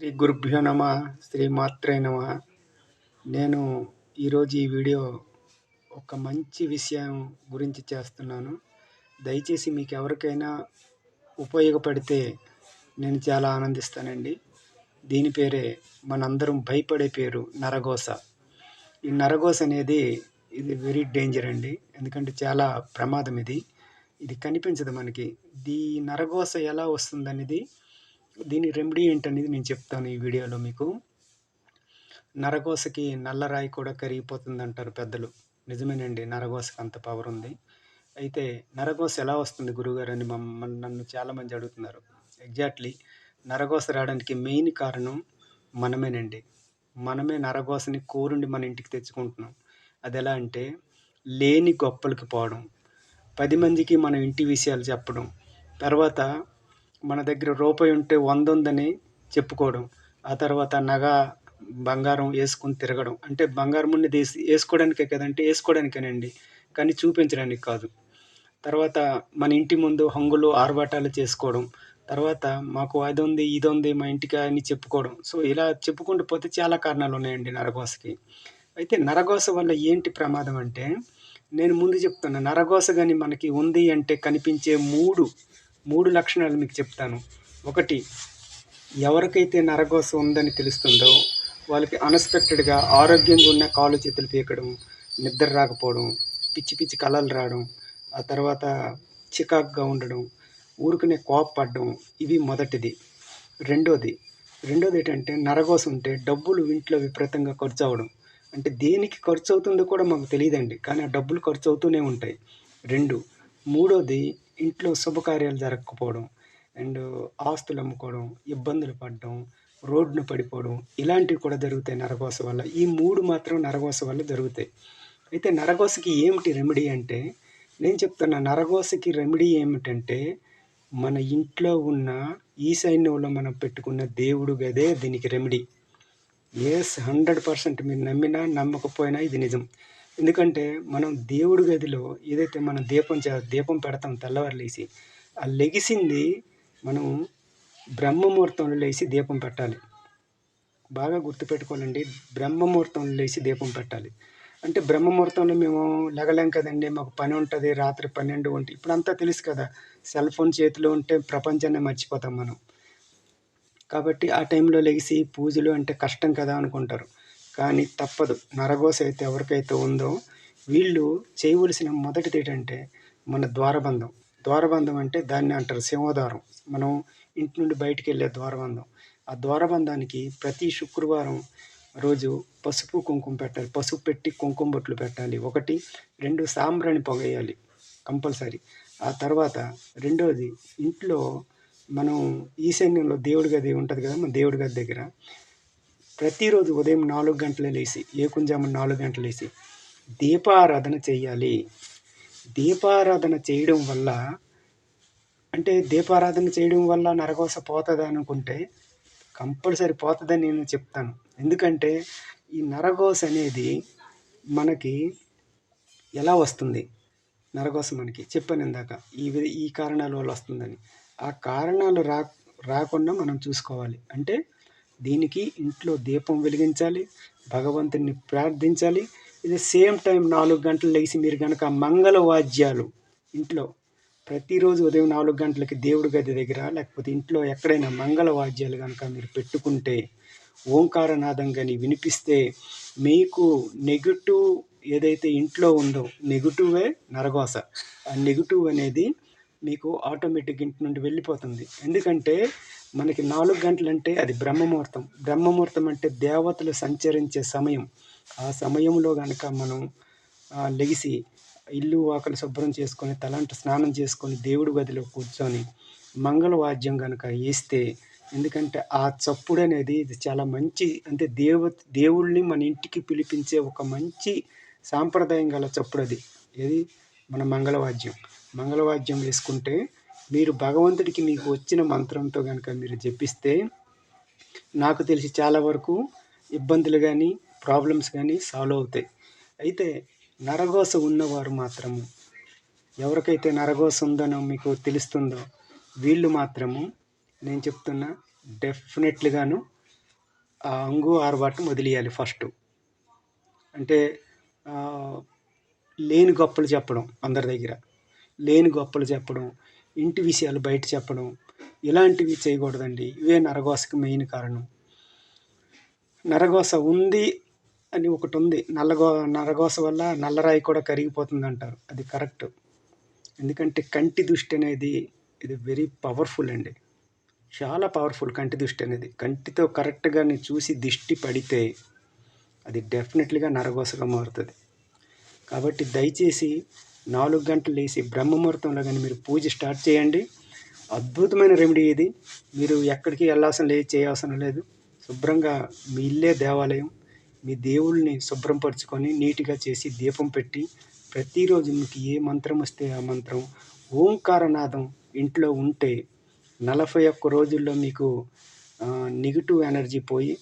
శ్రీ గురుభ్యో నమ శ్రీ మాత్రే నమ. నేను ఈరోజు ఈ వీడియో ఒక మంచి విషయం గురించి చేస్తున్నాను. దయచేసి మీకు ఎవరికైనా ఉపయోగపడితే నేను చాలా ఆనందిస్తానండి. దీని పేరే మనందరం భయపడే పేరు నరగోస ఈ నరగోస అనేది ఇది వెరీ డేంజర్ అండి. ఎందుకంటే చాలా ప్రమాదం ఇది. ఇది కనిపించదు మనకి. దీ నరగోస ఎలా వస్తుందనేది దీని రెమెడీ ఏంటనేది నేను చెప్తాను ఈ వీడియోలో మీకు. నరగోసకి నల్లరాయి కూడా కరిగిపోతుంది అంటారు పెద్దలు. నిజమేనండి నరగోసకి అంత పవర్ ఉంది. అయితే నరగోస ఎలా వస్తుంది గురుగారు అని మమ్మల్ని నన్ను చాలామంది అడుగుతున్నారు. ఎగ్జాక్ట్లీ నరగోస రావడానికి మెయిన్ కారణం మనమేనండి. మనమే నరగోసని కోరుండి మన ఇంటికి తెచ్చుకుంటున్నాం. అది ఎలా అంటే లేని గొప్పలకి పోవడం పది మందికి మన ఇంటి విషయాలు చెప్పడం తర్వాత మన దగ్గర రూపాయి ఉంటే వంద ఉందని చెప్పుకోవడం ఆ తర్వాత నగ బంగారం వేసుకుని తిరగడం. అంటే బంగారం ఉన్నది వేసి వేసుకోవడానికే కదంటే వేసుకోవడానికేనండి. కానీ చూపించడానికి కాదు. తర్వాత మన ఇంటి ముందు హంగులు ఆర్భాటాలు చేసుకోవడం. తర్వాత మాకు అది ఉంది ఇది ఉంది మా ఇంటికి అని చెప్పుకోవడం. సో ఇలా చెప్పుకుంటూ పోతే చాలా కారణాలు ఉన్నాయండి నరగోసకి అయితే నరగోస వల్ల ఏంటి ప్రమాదం అంటే నేను ముందు చెప్తున్నా నరగోస కానీ మనకి ఉంది అంటే కనిపించే మూడు మూడు లక్షణాలు మీకు చెప్తాను. ఒకటి ఎవరికైతే నరగోస ఉందని తెలుస్తుందో వాళ్ళకి అన్ఎక్స్పెక్టెడ్గా ఆరోగ్యంగా ఉన్న కాలు చేతులు పీకడం నిద్ర రాకపోవడం పిచ్చి పిచ్చి కళలు రావడం ఆ తర్వాత చికాక్గా ఉండడం ఊరుకునే కోపపడడం ఇవి మొదటిది. రెండోది రెండోది ఏంటంటే నరగోస ఉంటే డబ్బులు ఇంట్లో విపరీతంగా ఖర్చు అవడం అంటే దేనికి ఖర్చు అవుతుందో కూడా మాకు తెలియదండి కానీ ఆ డబ్బులు ఖర్చు అవుతూనే ఉంటాయి. రెండు మూడోది ఇంట్లో శుభకార్యాలు జరగకపోవడం అండ్ ఆస్తులు అమ్ముకోవడం ఇబ్బందులు పడడం రోడ్డును పడిపోవడం ఇలాంటివి కూడా జరుగుతాయి నరగోస వల్ల. ఈ మూడు మాత్రం నరగోస వల్ల జరుగుతాయి. అయితే నరగోసకి ఏమిటి రెమెడీ అంటే నేను చెప్తున్న నరగోసకి రెమెడీ ఏమిటంటే మన ఇంట్లో ఉన్న ఈశాన్యంలో మనం పెట్టుకున్న దేవుడు గదే దీనికి రెమెడీ ఎస్ హండ్రెడ్ పర్సెంట్ మీరు నమ్మినా నమ్మకపోయినా ఇది నిజం. ఎందుకంటే మనం దేవుడి గదిలో ఏదైతే మనం దీపం చే దీపం పెడతాం తెల్లవారు లేచి ఆ లెగిసింది మనం బ్రహ్మముహూర్తంలో లేచి దీపం పెట్టాలి. బాగా గుర్తుపెట్టుకోవాలండి బ్రహ్మముహూర్తంలో లేచి దీపం పెట్టాలి. అంటే బ్రహ్మముహూర్తంలో మేము లెగలేం కదండి మాకు పని ఉంటుంది రాత్రి పన్నెండు ఉంటుంది ఇప్పుడు అంతా తెలుసు కదా సెల్ ఫోన్ చేతిలో ఉంటే ప్రపంచాన్ని మర్చిపోతాం మనం. కాబట్టి ఆ టైంలో లెగిసి పూజలు అంటే కష్టం కదా అనుకుంటారు. కానీ తప్పదు. నరగోస అయితే ఎవరికైతే ఉందో వీళ్ళు చేయవలసిన మొదటిది ఏంటంటే మన ద్వారబంధం. ద్వారబంధం అంటే దాన్ని అంటారు సింహద్వారం. మనం ఇంటి నుండి బయటికి వెళ్ళే ద్వారబంధం. ఆ ద్వారబంధానికి ప్రతి శుక్రవారం రోజు పసుపు కుంకుమ పెట్టాలి. పసుపు పెట్టి కుంకుమ బొట్లు పెట్టాలి. ఒకటి రెండు సాంబ్రాణి పొగేయాలి కంపల్సరీ. ఆ తర్వాత రెండోది ఇంట్లో మనం ఈశాన్యంలో దేవుడి గది ఉంటుంది కదా మన దేవుడి గది దగ్గర ప్రతిరోజు ఉదయం నాలుగు గంటలు లేచి ఏకుంజాము నాలుగు గంటలు లేచి దీపారాధన చేయాలి. దీపారాధన చేయడం వల్ల అంటే దీపారాధన చేయడం వల్ల నరకోస పోతుంది అనుకుంటే కంపల్సరీ పోతుందని నేను చెప్తాను. ఎందుకంటే ఈ నరగోస అనేది మనకి ఎలా వస్తుంది? నరగోస మనకి చెప్పాను ఇందాక ఈ ఈ కారణాల వల్ల వస్తుందని. ఆ కారణాలు రా రాకుండా మనం చూసుకోవాలి. అంటే దీనికి ఇంట్లో దీపం వెలిగించాలి భగవంతుని ప్రార్థించాలి. ఇది సేమ్ టైం నాలుగు గంటలు లేచి మీరు కనుక మంగళ వాద్యాలు ఇంట్లో ప్రతిరోజు ఉదయం నాలుగు గంటలకి దేవుడి గది దగ్గర లేకపోతే ఇంట్లో ఎక్కడైనా మంగళ వాద్యాలు కనుక మీరు పెట్టుకుంటే ఓంకారనాదం కానీ వినిపిస్తే మీకు నెగిటివ్ ఏదైతే ఇంట్లో ఉందో నెగిటివే నరగోస ఆ నెగిటివ్ అనేది మీకు ఆటోమేటిక్ ఇంటి నుండి వెళ్ళిపోతుంది. ఎందుకంటే మనకి నాలుగు గంటలంటే అది బ్రహ్మముహూర్తం. బ్రహ్మముహూర్తం అంటే దేవతలు సంచరించే సమయం. ఆ సమయంలో కనుక మనం లెగిసి ఇల్లు వాకలు శుభ్రం చేసుకొని తలంట స్నానం చేసుకొని దేవుడి గదిలో కూర్చొని మంగళవాద్యం కనుక వేస్తే ఎందుకంటే ఆ చప్పుడు అనేది ఇది చాలా మంచి అంటే దేవ దేవుళ్ళని మన ఇంటికి పిలిపించే ఒక మంచి సాంప్రదాయం గల చప్పుడు అది. ఏది? మన మంగళవాద్యం. మంగళవాద్యం వేసుకుంటే మీరు భగవంతుడికి మీకు వచ్చిన మంత్రంతో కనుక మీరు జపిస్తే నాకు తెలిసి చాలా వరకు ఇబ్బందులు కానీ ప్రాబ్లమ్స్ కానీ సాల్వ్ అవుతాయి. అయితే నరగోస ఉన్నవారు మాత్రము ఎవరికైతే నరగోస ఉందనో మీకు తెలుస్తుందో వీళ్ళు మాత్రము నేను చెప్తున్నా డెఫినెట్లుగాను ఆ అంగు ఆరబాటం వదిలేయాలి ఫస్ట్ అంటే లేని గొప్పలు చెప్పడం అందరి దగ్గర. లేని గొప్పలు చెప్పడం ఇంటి విషయాలు బయట చెప్పడం ఇలాంటివి చేయకూడదండి. ఇవే నరగోసకి మెయిన్ కారణం. నరగోస ఉంది అని ఒకటి ఉంది. నల్లగో నరగోస వల్ల నల్లరాయి కూడా కరిగిపోతుంది అంటారు అది కరెక్ట్. ఎందుకంటే కంటి దృష్టి అనేది ఇది వెరీ పవర్ఫుల్ అండి. చాలా పవర్ఫుల్ కంటి దృష్టి అనేది. కంటితో కరెక్ట్గా నేను చూసి దిష్టి పడితే అది డెఫినెట్లీగా నరగోసగా మారుతుంది. కాబట్టి దయచేసి నాలుగు గంటలు లేసి బ్రహ్మముహూర్తంలో కానీ మీరు పూజ స్టార్ట్ చేయండి. అద్భుతమైన రెమెడీ ఇది. మీరు ఎక్కడికి వెళ్ళాల్సిన లేదు చేయాల్సిన లేదు. శుభ్రంగా మీ ఇల్లే దేవాలయం. మీ దేవుళ్ళని శుభ్రంపరుచుకొని నీట్గా చేసి దీపం పెట్టి ప్రతిరోజు మీకు ఏ మంత్రం వస్తే ఆ మంత్రం ఓంకారనాదం ఇంట్లో ఉంటే నలభై ఒక్క రోజుల్లో మీకు నెగిటివ్ ఎనర్జీ పోయి